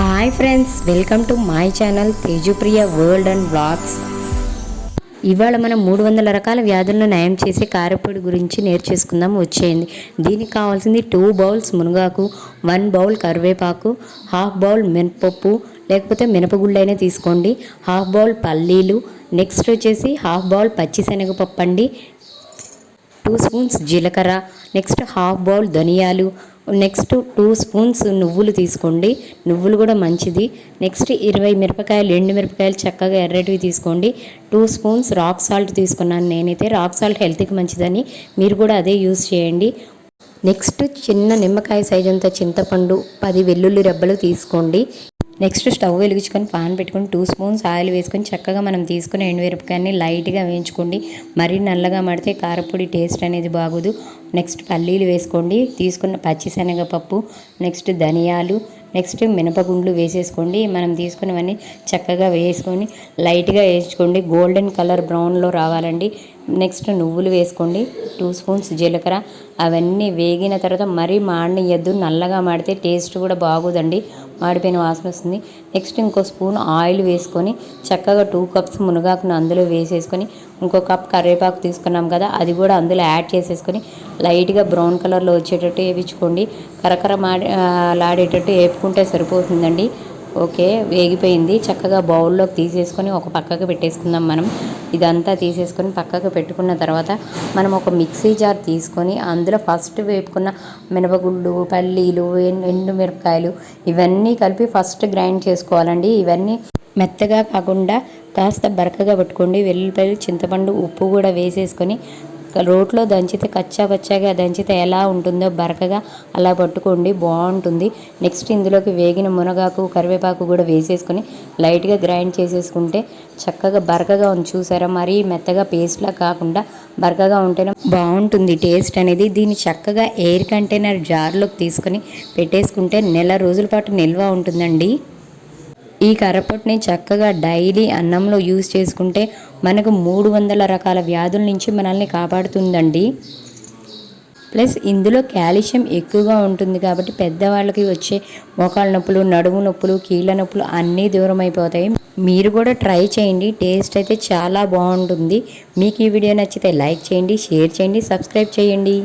Hi friends welcome to my channel Tejupriya world and blogs ఇవాళ మనం మూడు వందల రకాల వ్యాధులను నయం చేసే కారపొడి గురించి నేర్చేసుకుందాం. వచ్చేయండి. దీనికి కావాల్సింది టూ బౌల్స్ మునగాకు వన్ బౌల్ కరివేపాకు హాఫ్ బౌల్ మినపప్పు లేకపోతే మినపగుళ్ళైనా తీసుకోండి. హాఫ్ బౌల్ పల్లీలు నెక్స్ట్ వచ్చేసి హాఫ్ బౌల్ పచ్చిశనగపప్పు అండి టూ స్పూన్స్ జీలకర్ర నెక్స్ట్ హాఫ్ బౌల్ ధనియాలు నెక్స్ట్ టూ స్పూన్స్ నువ్వులు తీసుకోండి. నువ్వులు కూడా మంచిది. నెక్స్ట్ ఇరవై మిరపకాయలు ఎండు మిరపకాయలు చక్కగా ఎర్రటివి తీసుకోండి. టూ స్పూన్స్ రాక్ సాల్ట్ తీసుకున్నాను నేనైతే. రాక్ సాల్ట్ హెల్త్కి మంచిదని మీరు కూడా అదే యూస్ చేయండి. నెక్స్ట్ చిన్న నిమ్మకాయ సైజ్ అంత చింతపండు పది వెల్లుల్లి రెబ్బలు తీసుకోండి. నెక్స్ట్ స్టవ్ వెలిగించుకొని పాన్ పెట్టుకొని టూ స్పూన్స్ ఆయిల్ వేసుకొని చక్కగా మనం తీసుకుని ఎండుమిరపకాయని లైట్గా వేయించుకోండి. మరీ నల్లగా మడితే కారపొడి టేస్ట్ అనేది బాగోదు. నెక్స్ట్ పల్లీలు వేసుకోండి. తీసుకున్న పచ్చిశనగపప్పు నెక్స్ట్ ధనియాలు నెక్స్ట్ మినపగుండ్లు వేసేసుకోండి. మనం తీసుకున్నవన్నీ చక్కగా వేసుకొని లైట్గా వేసుకోండి గోల్డెన్ కలర్ బ్రౌన్లో రావాలండి. నెక్స్ట్ నువ్వులు వేసుకోండి. టూ స్పూన్స్ జీలకర్ర. అవన్నీ వేగిన తర్వాత మరీ మాడనియద్దు. నల్లగా మాడితే టేస్ట్ కూడా బాగోదండి. మాడిపోయిన వాసన వస్తుంది. నెక్స్ట్ ఇంకో స్పూన్ ఆయిల్ వేసుకొని చక్కగా టూ కప్స్ మునగాకును అందులో వేసేసుకొని ఇంకో కప్ కరివేపాకు తీసుకున్నాం కదా అది కూడా అందులో యాడ్ చేసేసుకొని లైట్గా బ్రౌన్ కలర్లో వచ్చేటట్టు వేయించుకోండి. కరకర మాడి లాడేటట్టు వేపుకుంటే సరిపోతుందండి. ఓకే వేగిపోయింది. చక్కగా బౌల్లోకి తీసేసుకొని ఒక పక్కకు పెట్టేసుకుందాం మనం. ఇదంతా తీసేసుకొని పక్కకు పెట్టుకున్న తర్వాత మనం ఒక మిక్సీ జార్ తీసుకొని అందులో ఫస్ట్ వేపుకున్న మినపగుళ్ళు పల్లీలు ఎండు మిరపకాయలు ఇవన్నీ కలిపి ఫస్ట్ గ్రైండ్ చేసుకోవాలండి. ఇవన్నీ మెత్తగా కాకుండా కాస్త బరకగా పట్టుకోండి. వెల్లుల్లిపాయలు చింతపండు ఉప్పు కూడా వేసేసుకొని రోట్లో దంచితే కచ్చా పచ్చాగా దంచితే ఎలా ఉంటుందో బరకగా అలా పట్టుకోండి బాగుంటుంది. నెక్స్ట్ ఇందులోకి వేగిన మునగాకు కరివేపాకు కూడా వేసేసుకొని లైట్గా గ్రైండ్ చేసేసుకుంటే చక్కగా బరకగా ఉంది. చూసారా? మరీ మెత్తగా పేస్ట్లా కాకుండా బరకగా ఉంటేనే బాగుంటుంది టేస్ట్ అనేది. దీన్ని చక్కగా ఎయిర్ కంటైనర్ జార్లోకి తీసుకొని పెట్టేసుకుంటే నెల రోజుల పాటు నిల్వ ఉంటుందండి. ఈ కర్రపొట్టుని చక్కగా డైలీ అన్నంలో యూజ్ చేసుకుంటే మనకు మూడు వందల రకాల వ్యాధుల నుంచి మనల్ని కాపాడుతుందండి. ప్లస్ ఇందులో కాల్షియం ఎక్కువగా ఉంటుంది కాబట్టి పెద్దవాళ్ళకి వచ్చే మోకాళ్ళ నొప్పులు నడుము నొప్పులు కీళ్ళ నొప్పులు అన్నీ దూరం అయిపోతాయి మీరు కూడా ట్రై చేయండి. టేస్ట్ అయితే చాలా బాగుంటుంది. మీకు ఈ వీడియో నచ్చితే లైక్ చేయండి షేర్ చేయండి సబ్స్క్రైబ్ చేయండి.